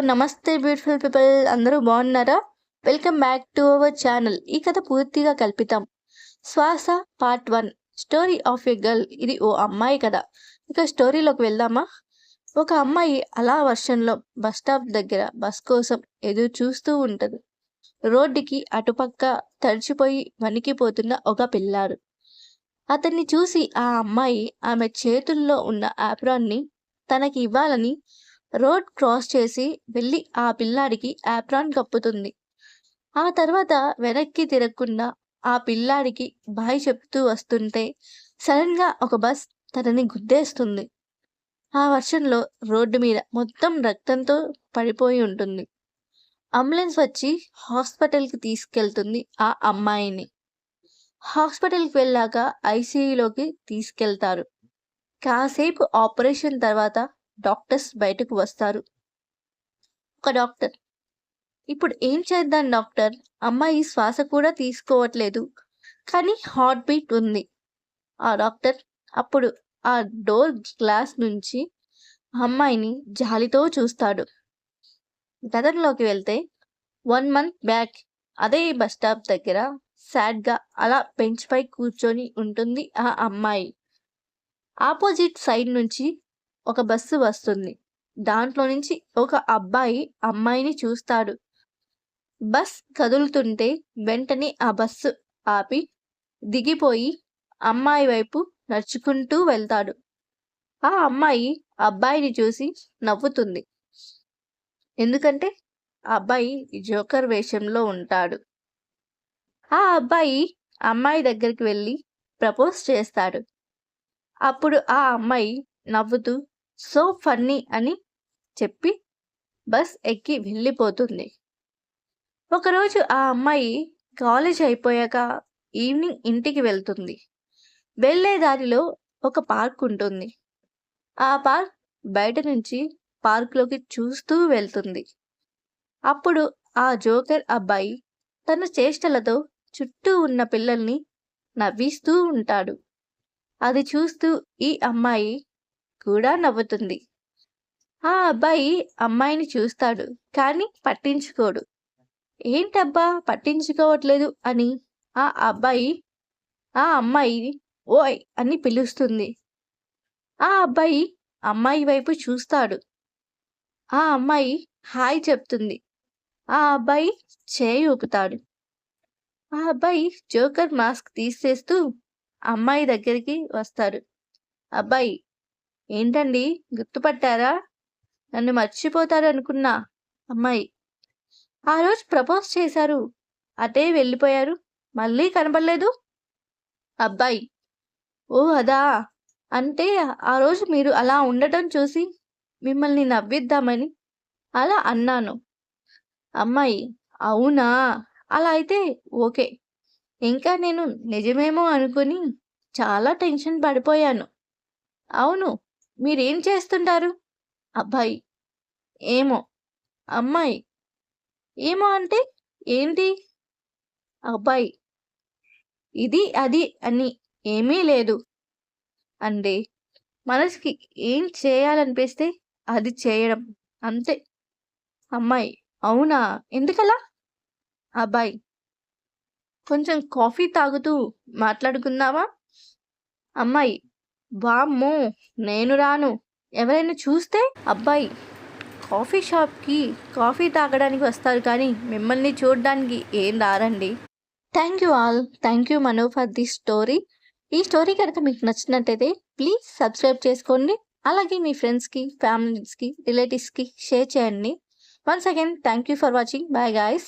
నమస్తే beautiful people అందరూ బాగున్నారా? Welcome back to our channel. ఈ కథ పూర్తిగా కల్పితం. శ్వాస part one. Story of a girl. ఇది ఓ అమ్మాయి కథ. ఇక స్టోరీలోకి వెళ్దామా? ఒక అమ్మాయి అలా వర్షంలో బస్ స్టాప్ దగ్గర బస్ కోసం ఎదురు చూస్తూ ఉంటది. రోడ్డుకి అటుపక్క తడిచిపోయి వణికిపోతున్న ఒక పిల్లాడు. అతన్ని చూసి ఆ అమ్మాయి ఆమె చేతుల్లో ఉన్న ఆప్రాన్ని తనకి ఇవ్వాలని రోడ్ క్రాస్ చేసి వెళ్ళి ఆ పిల్లాడికి ఆప్రాన్ కప్పుతుంది. ఆ తర్వాత వెనక్కి తిరగకుండా ఆ పిల్లాడికి బాయ్ చెప్తూ వస్తుంటే సడన్గా ఒక బస్ తనని గుద్దేస్తుంది. ఆ వర్షంలో రోడ్డు మీద మొత్తం రక్తంతో పడిపోయి ఉంటుంది. అంబులెన్స్ వచ్చి హాస్పిటల్కి తీసుకెళ్తుంది ఆ అమ్మాయిని. హాస్పిటల్కి వెళ్ళాక ఐసీయూలోకి తీసుకెళ్తారు. కాసేపు ఆపరేషన్ తర్వాత డాక్టర్స్ బయటకు వస్తారు. ఒక డాక్టర్. ఇప్పుడు ఏం చేద్దాం డాక్టర్? అమ్మాయి శ్వాస కూడా తీసుకోవట్లేదు. కానీ హార్ట్ బీట్ ఉంది. ఆ డాక్టర్ అప్పుడు ఆ డోర్ గ్లాస్ నుంచి అమ్మాయిని జాలితో చూస్తాడు. గతంలోకి వెళ్తే వన్ మంత్ బ్యాక్ అదే బస్ స్టాప్ దగ్గర సాడ్గా అలా బెంచ్ పై కూర్చొని ఉంటుంది ఆ అమ్మాయి. ఆపోజిట్ సైడ్ నుంచి ఒక బస్సు వస్తుంది. దాంట్లో నుంచి ఒక అబ్బాయి అమ్మాయిని చూస్తాడు. బస్ కదులుతుంటే వెంటనే ఆ బస్సు ఆపి దిగిపోయి అమ్మాయి వైపు నడుచుకుంటూ వెళ్తాడు. ఆ అమ్మాయి అబ్బాయిని చూసి నవ్వుతుంది. ఎందుకంటే ఆ అబ్బాయి జోకర్ వేషంలో ఉంటాడు. ఆ అబ్బాయి అమ్మాయి దగ్గరికి వెళ్ళి ప్రపోజ్ చేస్తాడు. అప్పుడు ఆ అమ్మాయి నవ్వుతూ సో ఫన్నీ అని చెప్పి బస్ ఎక్కి వెళ్ళిపోతుంది. ఒకరోజు ఆ అమ్మాయి కాలేజ్ అయిపోయాక ఈవినింగ్ ఇంటికి వెళ్తుంది. వెళ్ళే దారిలో ఒక పార్క్ ఉంటుంది. ఆ పార్క్ బయట నుంచి పార్క్లోకి చూస్తూ వెళ్తుంది. అప్పుడు ఆ జోకర్ అబ్బాయి తన చేష్టలతో చుట్టూ ఉన్న పిల్లల్ని నవ్విస్తూ ఉంటాడు. అది చూస్తూ ఈ అమ్మాయి కూడా నవ్వుతుంది. ఆ అబ్బాయి అమ్మాయిని చూస్తాడు కానీ పట్టించుకోడు. ఏంటబ్బా పట్టించుకోవట్లేదు అని ఆ అబ్బాయి ఆ అమ్మాయి ఓయ్ అని పిలుస్తుంది. ఆ అబ్బాయి అమ్మాయి వైపు చూస్తాడు. ఆ అమ్మాయి హాయ్ చెప్తుంది. ఆ అబ్బాయి చేయి ఊపుతాడు. ఆ అబ్బాయి జోకర్ మాస్క్ తీసేస్తూ అమ్మాయి దగ్గరికి వస్తాడు. అబ్బాయి ఏంటండి? గుర్తుపట్టారా? నన్ను మర్చిపోతారు అనుకున్నా అమ్మాయి. ఆ రోజు ప్రపోజ్ చేశారు. అటే వెళ్ళిపోయారు. మళ్ళీ కనపడలేదు. అబ్బాయి. ఓ అదా? అంటే ఆ రోజు మీరు అలా ఉండటం చూసి మిమ్మల్ని నవ్విద్దామని అలా అన్నాను. అమ్మాయి అవునా? అలా అయితే ఓకే. ఇంకా నేను నిజమేమో అనుకుని చాలా టెన్షన్ పడిపోయాను. అవును మీరేం చేస్తుంటారు? అబ్బాయి. ఏమో. అమ్మాయి. ఏమో అంటే ఏంటి? అబ్బాయి. ఇది అది అని ఏమీ లేదు. అంటే మనసుకి ఏం చేయాలనిపిస్తే అది చేయడం. అంతే. అమ్మాయి. అవునా? ఎందుకలా? అబ్బాయి. కొంచెం కాఫీ తాగుతూ మాట్లాడుకుందామా? అమ్మాయి. వామ్మో నేను రాను. ఎవరైనా చూస్తే అబ్బాయి కాఫీ షాప్కి కాఫీ తాగడానికి వస్తారు కానీ మిమ్మల్ని చూడడానికి ఏం రారండి? Thank you all. Thank you Mano for this story. ఈ స్టోరీ కనుక మీకు నచ్చినట్టయితే ప్లీజ్ సబ్స్క్రైబ్ చేసుకోండి. అలాగే మీ ఫ్రెండ్స్కి ఫ్యామిలీస్కి రిలేటివ్స్కి షేర్ చేయండి. Once again thank you for watching. Bye guys.